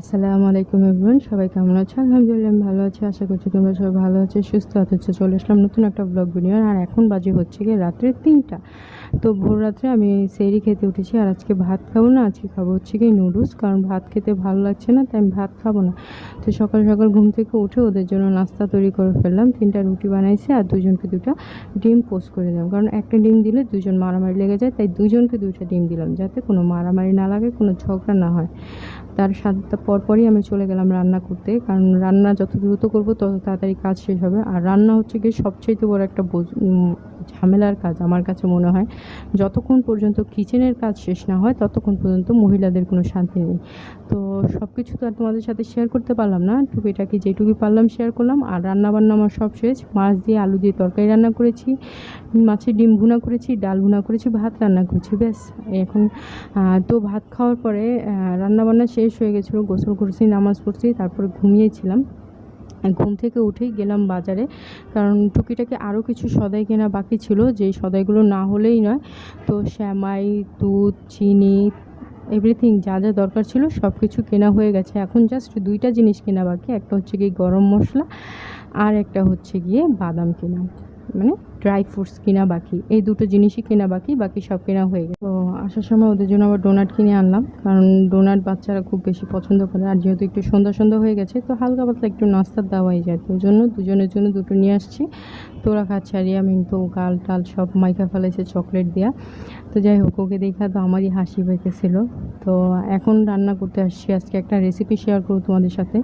আসসালামু আলাইকুম এভরিওয়ান, সবাই কেমন আছো? আলহামদুলিল্লাহ ভালো আছি, আশা করছি তোমরা সবাই ভালো আছে, সুস্থ আছো। চলে আসলাম নতুন একটা ব্লগ ভিডিও আর এখন বাজে হচ্ছে গিয়ে রাত্রে তিনটা। তো ভোর রাত্রে আমি সেরি খেতে উঠেছি, আর আজকে ভাত খাব না, আজকে খাব হচ্ছে গিয়ে নুডলস কারণ ভাত খেতে ভালো লাগছে না, তাই আমি ভাত খাব না। তো সকাল সকাল ঘুম থেকে উঠে ওদের জন্য নাস্তা তৈরি করে ফেললাম, তিনটা রুটি বানাইছি, আর দুজনকে দুটো ডিম পোস্ট করে দিলাম। কারণ একটা ডিম দিলে দুজন মারামারি লেগে যায়, তাই দুজনকে দুইটা ডিম দিলাম, যাতে কোনো মারামারি না লাগে, কোনো ঝগড়া না হয়। তার সাথে পরপরই আমি চলে গেলাম রান্না করতে। কারণ রান্না যত দ্রুত করব, তত তাড়াতাড়ি কাজ শেষ হবে। আর রান্না হচ্ছে গিয়ে সবচেয়ে বড় একটা ঝামেলার কাজ আমার কাছে মনে হয়। যতক্ষণ পর্যন্ত কিচেনের কাজ শেষ না হয়, ততক্ষণ পর্যন্ত মহিলাদের কোনো শান্তি নেই। তো সব কিছু তো আর তোমাদের সাথে শেয়ার করতে পারলাম না। টুকিটাকি যেটুকু পারলাম শেয়ার করলাম। আর রান্নাবান্না আমার সব শেষ। মাছ দিয়ে আলু দিয়ে তরকারি রান্না করেছি, মাছের ডিম ভুনা করেছি, ডাল ভুনা করেছি, ভাত রান্না করেছি, ব্যাস। এখন তো ভাত খাওয়ার পরে রান্না বান্না শেষ হয়ে গেছিল। গোসল করছি, নামাজ পড়ছি, তারপরে ঘুমিয়েছিলাম। ঘুম থেকে উঠেই গেলাম বাজারে। কারণ টুকিটাকে আরও কিছু সদাই কেনা বাকি ছিল, যেই সদাইগুলো না হলেই নয়। তো শ্যামাই, দুধ, চিনি এভরিথিং যা যা দরকার ছিল সব কিছু কেনা হয়ে গেছে। এখন জাস্ট দুইটা জিনিস কেনা বাকি, একটা হচ্ছে গিয়ে গরম মশলা আর একটা হচ্ছে গিয়ে বাদাম কেনা। মানে ড্রাই ফ্রুটস কেনা বাকি। এই দুটো জিনিসই কেনা বাকি বাকি সব কেনা হয়ে গেছে। তো আসার সময় ওদের জন্য আবার ডোনাট কিনে আনলাম, কারণ ডোনাট বাচ্চারা খুব বেশি পছন্দ করে, আর যেহেতু একটু সন্ধ্যা সন্ধ্যা হয়ে গেছে, তো হালকা পাতলা একটু নাস্তার দেওয়াই যায়। তো জন্য দুজনের জন্য দুটো নিয়ে আসছি। তোরা খাচ্ছে আর আমি তো গাল টাল সব মাইকা ফেলেছে চকলেট দেওয়া তো যাই হোক, ওকে দেখা তো আমারই হাসি পাইতেছিল তো এখন রান্না করতে আসছি, আজকে একটা রেসিপি শেয়ার করব তোমাদের সাথে।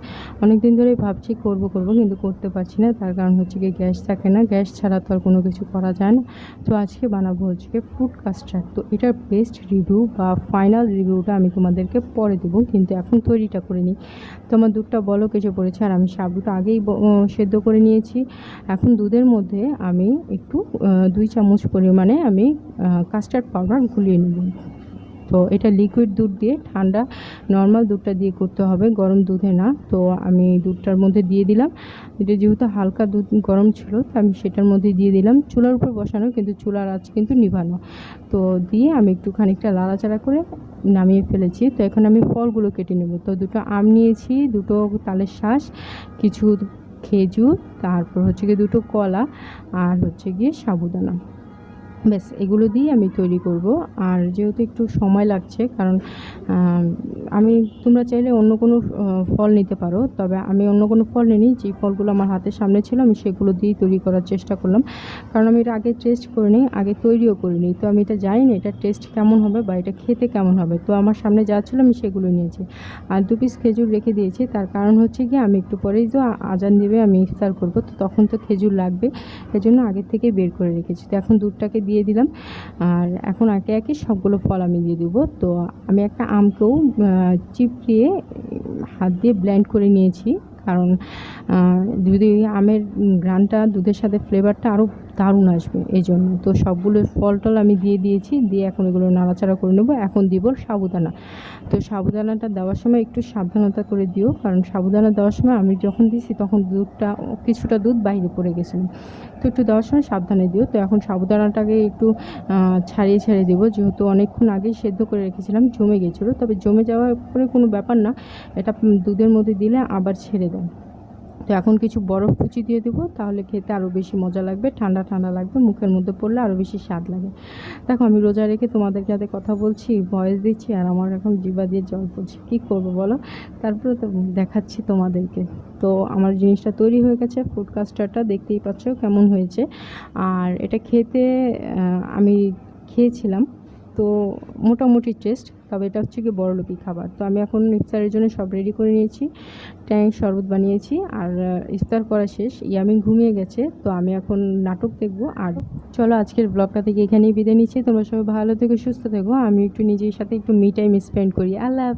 অনেক দিন ধরেই ভাবছি করব করব, কিন্তু করতে পারছি না। তার কারণ হচ্ছে কি, গ্যাস থাকে না। গ্যাস ছাড়া তো আর কোনো কিছু করা যায় না। তো আজকে বানাবো হচ্ছে ফুড কাস্টার্ড তো এটার বেস্ট রিভিউ বা ফাইনাল রিভিউটা আমি তোমাদেরকে পরে দেবো, কিন্তু এখন তৈরিটা করে নিই। তো আমার দুধটা বলো কেচে পড়েছে আর আমি সাবুটা আগেই সেদ্ধ করে নিয়েছি। এখন দুধের মধ্যে আমি একটু দুই চামচ পরিমাণে আমি কাস্টার্ড পাউডার গুলিয়ে নেব। তো এটা লিকুইড দুধ দিয়ে ঠান্ডা নর্মাল দুধটা দিয়ে করতে হবে, গরম দুধে না। তো আমি দুধটার মধ্যে দিয়ে দিলাম। এটা যেহেতু হালকা দুধ, গরম ছিল, তো আমি সেটার মধ্যে দিয়ে দিলাম। চুলার উপর বসানো, কিন্তু চুলার আঁচ কিন্তু নিভানো। তো দিয়ে আমি একটু খানিকটা লাড়াচাড়া করে নামিয়ে ফেলেছি। তো এখন আমি ফলগুলো কেটে নেব। তো দুটো আম নিয়েছি, দুটো তালের শ্বাস কিছু খেজুর, তারপর হচ্ছে গিয়ে দুটো কলা, আর হচ্ছে গিয়ে সাবুদানা। ব্যাস, এগুলো দিয়ে আমি তৈরি করব। আর যেহেতু একটু সময় লাগছে, কারণ, আমি তোমরা চাইলে অন্য কোনো ফল নিতে পারো, তবে আমি অন্য কোনো ফল নিই যে ফলগুলো আমার হাতের সামনে ছিল, আমি সেগুলো দিয়েই তৈরি করার চেষ্টা করলাম। কারণ আমি এটা আগে টেস্ট করে নিই আগে তৈরিও করিনি, তো আমি এটা জানি না এটা টেস্ট কেমন হবে বা এটা খেতে কেমন হবে। তো আমার সামনে যা ছিল, আমি সেগুলো নিয়েছি। আর দু পিস খেজুর রেখে দিয়েছি, তার কারণ হচ্ছে কি আমি একটু পরেই তো আজান দেবে, আমি ইফতার করব, তো তখন তো খেজুর লাগবে, এজন্য আগের থেকে বের করে রেখেছি। তো এখন দুধটাকে দিয়ে দিলাম। আর এখন একে একে সবগুলো ফল আমি দিয়ে দেবো। তো আমি একটা আমকেও চিপ চিপড়িয়ে হাত দিয়ে ব্ল্যান্ড করে নিয়েছি। কারণ দুধে আমের গ্রানটা দুধের সাথে ফ্লেভারটা আরও দারুণ আসবে এই জন্য। তো সবগুলো ফল টল আমি দিয়ে দিয়েছি, দিয়ে এখন এগুলো নাড়াচাড়া করে নেব। এখন দিব সাবুদানা। তো সাবুদানাটা দেওয়ার সময় একটু সাবধানতা করে দিও, কারণ সাবুদানা দেওয়ার সময় আমি যখন দিছি তখন দুধটা কিছুটা দুধ বাইরে পড়ে গেছিল। তো একটু দেওয়ার সময় সাবধানে দিও। তো এখন সাবুদানাটাকে একটু ছাড়িয়ে ছাড়িয়ে দেবো। যেহেতু অনেকক্ষণ আগেই সেদ্ধ করে রেখেছিলাম, জমে গেছিল। তবে জমে যাওয়ার পরে কোনো ব্যাপার না, এটা দুধের মধ্যে দিলে আবার ছেড়ে দেয় তো এখন কিছু বরফ কুচি দিয়ে দেবো, তাহলে খেতে আরও বেশি মজা লাগবে, ঠান্ডা ঠান্ডা লাগবে, মুখের মধ্যে পড়লে আরও বেশি স্বাদ লাগে। দেখো আমি রোজা রেখে তোমাদের সাথে কথা বলছি, ভয়েস দিচ্ছি, আর আমার এখন জিবা দিয়ে জল পড়ছে কী করব বলো? তারপরে তো দেখাচ্ছি তোমাদেরকে। তো আমার জিনিসটা তৈরি হয়ে গেছে ফুড কাস্টারটা দেখতেই পাচ্ছ কেমন হয়েছে। আর এটা খেতে আমি খেয়েছিলাম তো মোটামুটি টেস্ট, তবে এটা হচ্ছে কি বড়লোকি খাবার। তো আমি এখন ইফতারের জন্য সব রেডি করে নিয়েছি ট্যাঙ্ক শরবত বানিয়েছি, আর ইফতার করা শেষ। ইয়ামি ঘুমিয়ে গেছে, তো আমি এখন নাটক দেখব। আর চলো আজকের ব্লগটা থেকে এখানেই বিদায় নিচ্ছি। তোমরা সবাই ভালো থেকো, সুস্থ থেকো। আমি একটু নিজের সাথে একটু মি টাইম স্পেন্ড করি। আল্লাহ